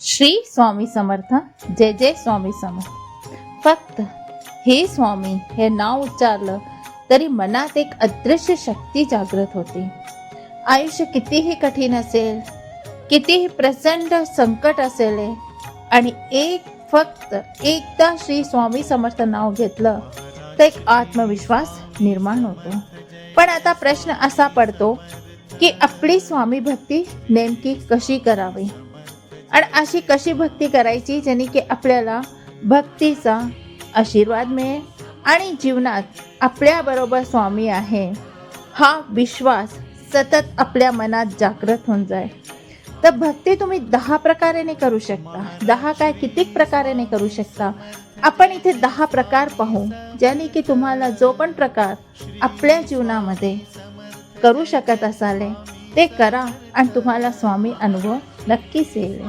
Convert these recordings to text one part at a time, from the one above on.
श्री स्वामी समर्थ जय जय स्वामी समर्थ. फक्त हे स्वामी हे नाव उच्चारलं तरी मनात एक अदृश्य शक्ती जागृत होते. आयुष्य कितीही कठीण असेल कितीही प्रचंड संकट असेल आणि एक फक्त एकदा श्री स्वामी समर्थ नाव घेतलं तर एक आत्मविश्वास निर्माण होतो. पण आता प्रश्न असा पडतो की आपली स्वामी भक्ती नेमकी कशी करावी? आणि अशी कशी भक्ती करायची ज्याने की आपल्याला भक्तीचा आशीर्वाद मिळेल आणि जीवनात आपल्याबरोबर स्वामी आहे हा विश्वास सतत आपल्या मनात जागृत होऊन जाईल. तर भक्ती तुम्ही दहा प्रकारेने करू शकता. दहा काय कितीक प्रकारेने करू शकता? आपण इथे दहा प्रकार पाहू ज्याने की तुम्हाला जो पण प्रकार आपल्या जीवनामध्ये करू शकत असाल ते करा आणि तुम्हाला स्वामी अनुभव नक्कीच येईल.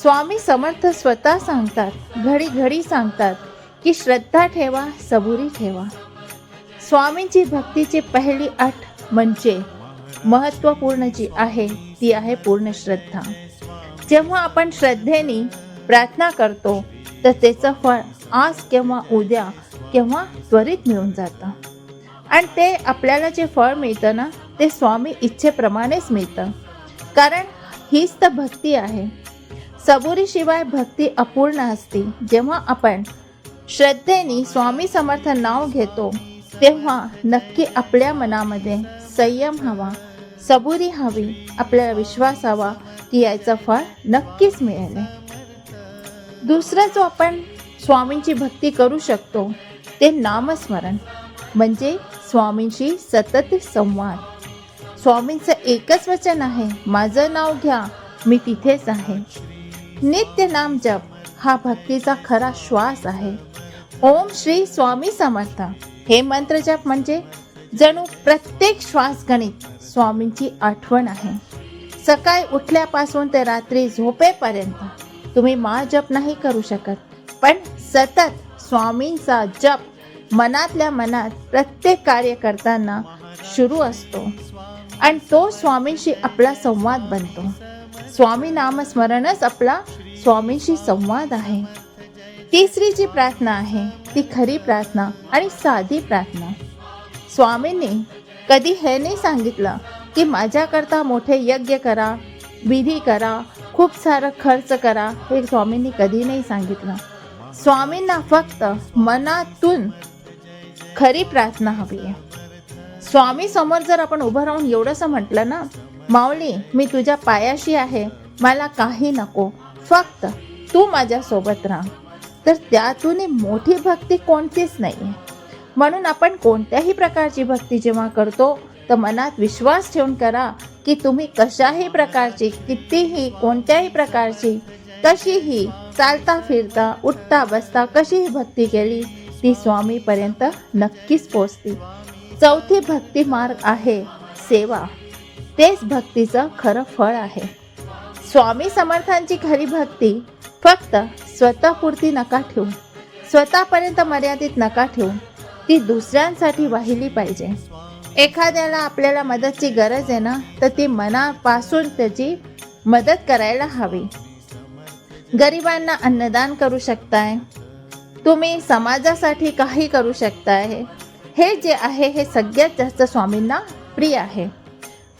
स्वामी समर्थ स्वतः सांगतात घडी घडी सांगतात की श्रद्धा ठेवा सबुरी ठेवा. स्वामींची भक्तीची पहिली अट म्हणजे महत्त्वपूर्ण जी आहे ती आहे पूर्ण श्रद्धा. जेव्हा आपण श्रद्धेने प्रार्थना करतो तर त्याचं फळ आज किंवा उद्या किंवा त्वरित मिळून जातं. आणि ते आपल्याला जे फळ मिळतं ना ते स्वामी इच्छेप्रमाणेच मिळतं. कारण हीच तर भक्ती आहे. सबुरीशिवाय भक्ती अपूर्ण असते. जेव्हा आपण श्रद्धेने स्वामी समर्थ नाव घेतो तेव्हा नक्की आपल्या मनामध्ये संयम हवा सबुरी हवी आपल्याला विश्वास हवा की याचं फळ नक्कीच मिळेल. दुसरं जो आपण स्वामींची भक्ती करू शकतो ते नामस्मरण म्हणजे स्वामींशी सतत संवाद. स्वामींचं एकच वचन आहे माझं नाव घ्या मी तिथेच आहे. नित्य नाम जप हा भक्तीचा खरा श्वास आहे. ओम श्री स्वामी समर्थ. हे मंत्र जप म्हणजे जणू प्रत्येक श्वास गणित स्वामींची आठवण आहे. सकाळी उठल्यापासून ते रात्री झोपेपर्यंत तुम्ही मा जप नाही करू शकत पण सतत स्वामींचा जप मनातल्या मनात प्रत्येक कार्य करताना सुरू असतो. आणि तो स्वामींशी आपला संवाद बनतो. स्वामी नामस्मरणच आपला स्वामींशी संवाद आहे. तिसरी जी प्रार्थना आहे. ती खरी प्रार्थना आणि साधी प्रार्थना. स्वामींनी कधी हे नाही सांगितलं की माझ्याकरता मोठे यज्ञ करा विधी करा खूप सारं खर्च करा हे स्वामींनी कधी नाही सांगितलं. स्वामींना फक्त मनातून खरी प्रार्थना हवी आहे. स्वामी समोर जर आपण उभं राहून एवढंसं म्हटलं ना माऊली मी तुझ्या पायाशी आहे मला काही नको फक्त तू माझ्यासोबत राहा. तर त्यातून मोठी भक्ती कोणतीच नाही म्हणून आपण कोणत्याही प्रकारची भक्ती जेव्हा करतो तर मनात विश्वास ठेवून करा की तुम्ही कशाही प्रकारची कितीही कोणत्याही प्रकारची कशीही चालता फिरता उठता बसता कशीही भक्ती केली ती स्वामीपर्यंत नक्कीच पोचते चौथी भक्ती मार्ग आहे सेवा. तेच भक्तीचं खरं फळ आहे. स्वामी समर्थांची खरी भक्ती फक्त स्वतःपुरती नका ठेवू. स्वतःपर्यंत मर्यादित नका ठेवू. ती दुसऱ्यांसाठी वाहिली पाहिजे. एखाद्याला आपल्याला मदतची गरज आहे ना तर ती मनापासून त्याची मदत करायला हवी. गरिबांना अन्नदान करू शकताय. तुम्ही समाजासाठी काही करू शकताय. हे जे आहे हे सगळ्यात जास्त स्वामींना प्रिय आहे.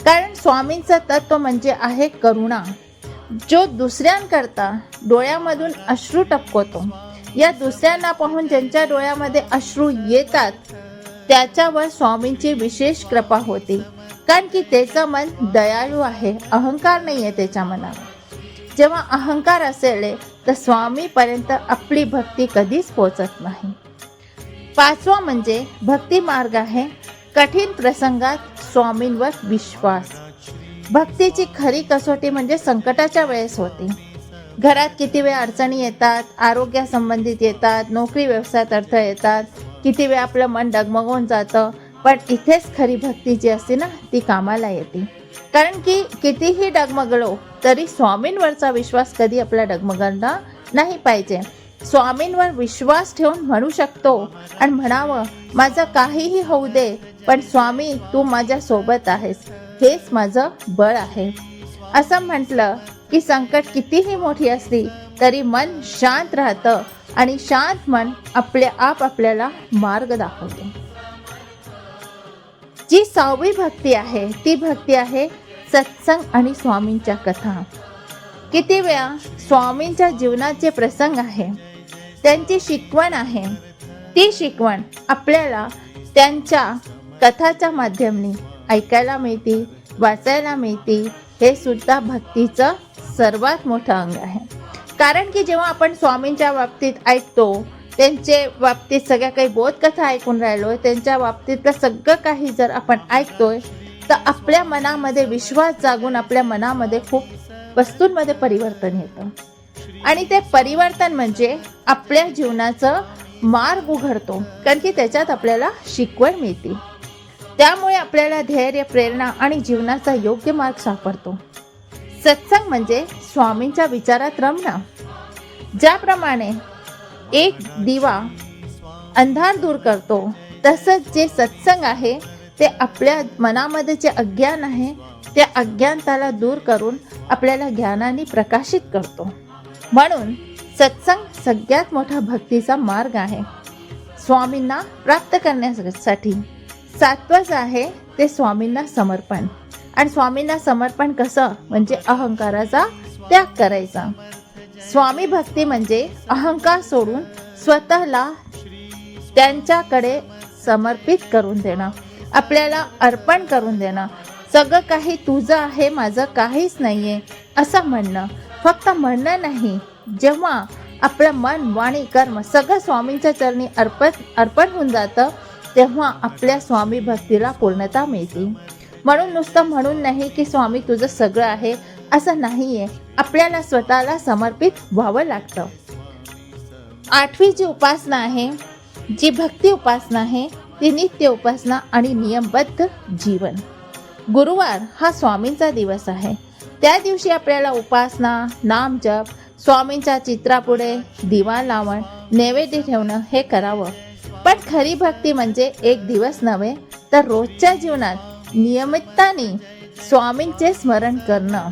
कारण स्वामींचं तत्व म्हणजे आहे करुणा. जो दुसऱ्यांकरता डोळ्यामधून अश्रू टपकवतो. या दुसऱ्यांना पाहून ज्यांच्या डोळ्यामध्ये अश्रू येतात त्याच्यावर स्वामींची विशेष कृपा होती. कारण की त्याचं मन दयाळू आहे अहंकार नाही आहे त्याच्या मनावर जेव्हा अहंकार असेल तर स्वामीपर्यंत आपली भक्ती कधीच पोचत नाही. पाचवा म्हणजे भक्ती मार्ग आहे. कठीण प्रसंगात स्वामींवर विश्वास. भक्तीची खरी कसोटी म्हणजे संकटाच्या वेळेस होती. घरात किती वेळ अडचणी येतात आरोग्यासंबंधित येतात नोकरी व्यवसायात अडथळे येतात किती वेळ आपलं मन डगमगून जातं पण इथेच खरी भक्ती जी असते ना ती कामाला येते. कारण की कितीही डगमगलो तरी स्वामींवरचा विश्वास कधी आपला डगमगला नाही पाहिजे. स्वामींवर विश्वास ठेवून म्हणू शकतो आणि म्हणावं माझं काहीही होऊ दे पण स्वामी तू माझ्या सोबत आहेस. हेच माझं बळ आहे. असं म्हटलं की संकट कितीही मोठी असली तरी मन शांत राहतं आणि शांत मन आपल्या आप आपल्याला मार्ग दाखवते. जी सहावी भक्ती आहे ती भक्ती आहे सत्संग आणि स्वामींच्या कथा. किती वेळा स्वामींच्या जीवनाचे प्रसंग आहे. त्यांची शिकवण आहे. ती शिकवण आपल्याला त्यांच्या कथाच्या माध्यमाने ऐकायला मिळते वाचायला मिळते. हे सुद्धा भक्तीचं सर्वात मोठं अंग आहे. कारण की जेव्हा आपण स्वामींच्या बाबतीत ऐकतो त्यांचे बाबतीत सगळ्या काही बोधकथा ऐकून राहिलो त्यांच्या बाबतीतलं सगळं काही जर आपण ऐकतोय तर आपल्या मनामध्ये विश्वास जागून आपल्या मनामध्ये खूप वस्तूंमध्ये परिवर्तन येतं. आणि ते परिवर्तन म्हणजे आपल्या जीवनाचं मार्ग उघडतो कारण की त्याच्यात आपल्याला शिकवण मिळते. त्यामुळे आपल्याला धैर्य प्रेरणा आणि जीवनाचा योग्य मार्ग सापडतो. सत्संग म्हणजे स्वामींच्या विचारात रमणं. ज्याप्रमाणे एक दिवा अंधार दूर करतो तसंच जे सत्संग आहे ते आपल्या मनामध्ये जे अज्ञान आहे त्या अज्ञानताला दूर करून आपल्याला ज्ञानाने प्रकाशित करतो. म्हणून सत्संग सगळ्यात मोठा भक्तीचा मार्ग आहे. स्वामींना प्राप्त करण्यासाठी सातवं जे आहे ते स्वामींना समर्पण. आणि स्वामींना समर्पण कसं? म्हणजे अहंकाराचा त्याग करायचा. स्वामी भक्ती म्हणजे अहंकार सोडून स्वतःला त्यांच्याकडे समर्पित करून देणं. आपल्याला अर्पण करून देणं. सगळं काही तुझं आहे माझं काहीच नाही आहे असं म्हणणं. फक्त म्हणणं नाही. जेव्हा आपलं मन वाणी कर्म सगळं स्वामींच्या चरणी अर्पण अर्पण होऊन जातं तेव्हा आपल्या स्वामी भक्तीला पूर्णता मिळते. म्हणून नुसतं म्हणून नाही की स्वामी तुझं सगळं आहे असं नाहीये. आपल्याला स्वतःला समर्पित व्हावं लागतं. आठवी जी उपासना आहे जी भक्ती उपासना आहे ती नित्य उपासना आणि नियमबद्ध जीवन. गुरुवार हा स्वामींचा दिवस आहे. त्या दिवशी आपल्याला उपासना नामजप स्वामींच्या चित्रापुढे दिवा लावण नैवेद्य ठेवणं हे करावं. पण खरी भक्ती म्हणजे एक दिवस नव्हे तर रोजच्या जीवनात नियमितताने स्वामींचे स्मरण करणं.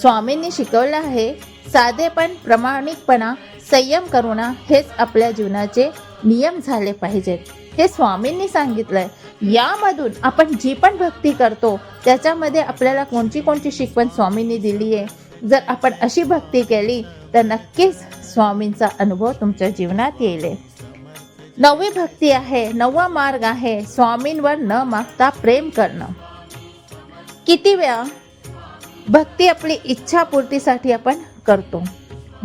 स्वामींनी शिकवलं आहे साधेपण प्रामाणिकपणा संयम करुणा हेच आपल्या जीवनाचे नियम झाले पाहिजेत. हे स्वामींनी सांगितलंय. यामधून आपण जी पण भक्ती करतो त्याच्यामध्ये आपल्याला कोणती कोणती शिकवण स्वामींनी दिली आहे जर आपण अशी भक्ती केली तर नक्कीच स्वामींचा अनुभव तुमच्या जीवनात येईल. नववी भक्ती आहे नववा मार्ग आहे स्वामींवर न मागता प्रेम करणं. किती वेळा भक्ती आपली इच्छापूर्तीसाठी आपण करतो.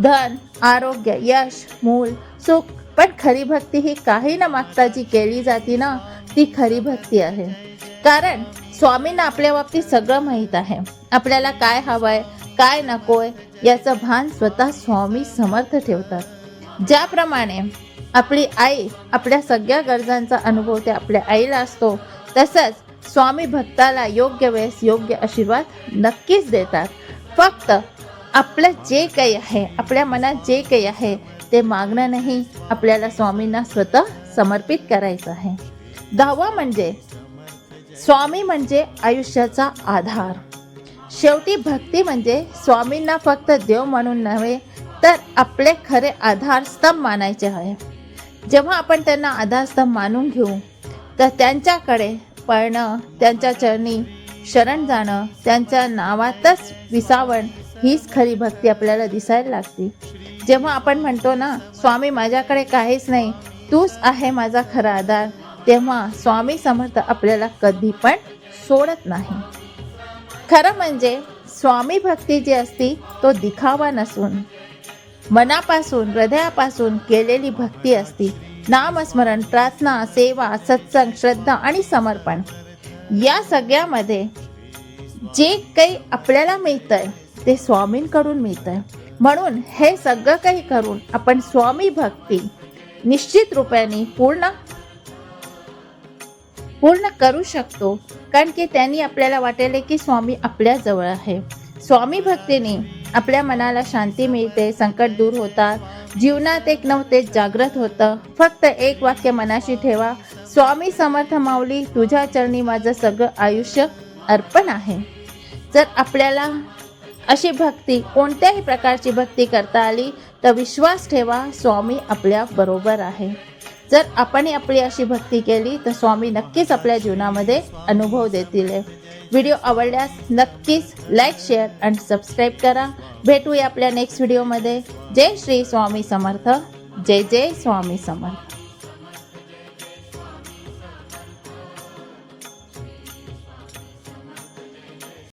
धन आरोग्य यश मूल सुख पण खरी भक्ती ही काही न मागता जी केली जाते ना ती खरी भक्ती आहे. कारण स्वामींना आपल्या बाबतीत सगळं माहीत आहे. आपल्याला काय हवंय काय नकोय याचं भान स्वतः स्वामी समर्थ ठेवतात. ज्याप्रमाणे आपली आई आपल्या सगळ्या गरजांचा अनुभव ते आपल्या आईला असतो तसंच स्वामी भक्ताला योग्य वेळेस योग्य आशीर्वाद नक्कीच देतात. फक्त आपलं जे काही आहे आपल्या मनात जे काही आहे ते मागणं नाही आपल्याला स्वामींना स्वतः समर्पित करायचं आहे. दहावा म्हणजे स्वामी म्हणजे आयुष्याचा आधार. शेवटी भक्ती म्हणजे स्वामींना फक्त देव म्हणून नव्हे तर आपले खरे आधारस्तंभ मानायचे आहे. जेव्हा आपण त्यांना आधारस्तंभ मानून घेऊ तर त्यांच्याकडे पळणं त्यांच्या चरणी शरण जाणं त्यांच्या नावातच विसावण हीच खरी भक्ती आपल्याला दिसायला लागते. जेव्हा आपण म्हणतो ना स्वामी माझ्याकडे काहीच नाही. तूच आहे माझा खरा आधार. तेव्हा स्वामी समर्थ आपल्याला कधी पण सोडत नाही. खरं म्हणजे स्वामी भक्ती जी असती तो दिखावा नसून मनापासून हृदयापासून केलेली भक्ती असती. नामस्मरण प्रार्थना सेवा सत्संग श्रद्धा आणि समर्पण या सगळ्यामध्ये जे काही आपल्याला मिळतंय ते स्वामींकडून मिळतं म्हणून हे सगळं काही करून आपण स्वामी भक्ती निश्चित रूपाने पूर्ण पूर्ण करू शकतो. कारण की त्यांनी आपल्याला वाटेल की स्वामी आपल्याजवळ आहे. स्वामी भक्तीने आपल्या मनाला शांती मिळते संकट दूर होतात जीवनात एक नव्हते जागृत होतं. फक्त एक वाक्य मनाशी ठेवा स्वामी समर्थ माऊली तुझ्या चरणी माझं सगळं आयुष्य अर्पण आहे. जर आपल्याला अशी भक्ती कोणत्याही प्रकारची भक्ती करता आली तर विश्वास ठेवा स्वामी आपल्या बरोबर आहे. जर आपण आपली अशी भक्ती केली तर स्वामी नक्कीच आपल्या जीवनामध्ये अनुभव देतील. व्हिडिओ आवडल्यास नक्कीच लाईक शेअर आणि सबस्क्राईब करा. भेटूया आपल्या नेक्स्ट व्हिडिओमध्ये जय श्री स्वामी समर्थ. जय जय स्वामी समर्थ.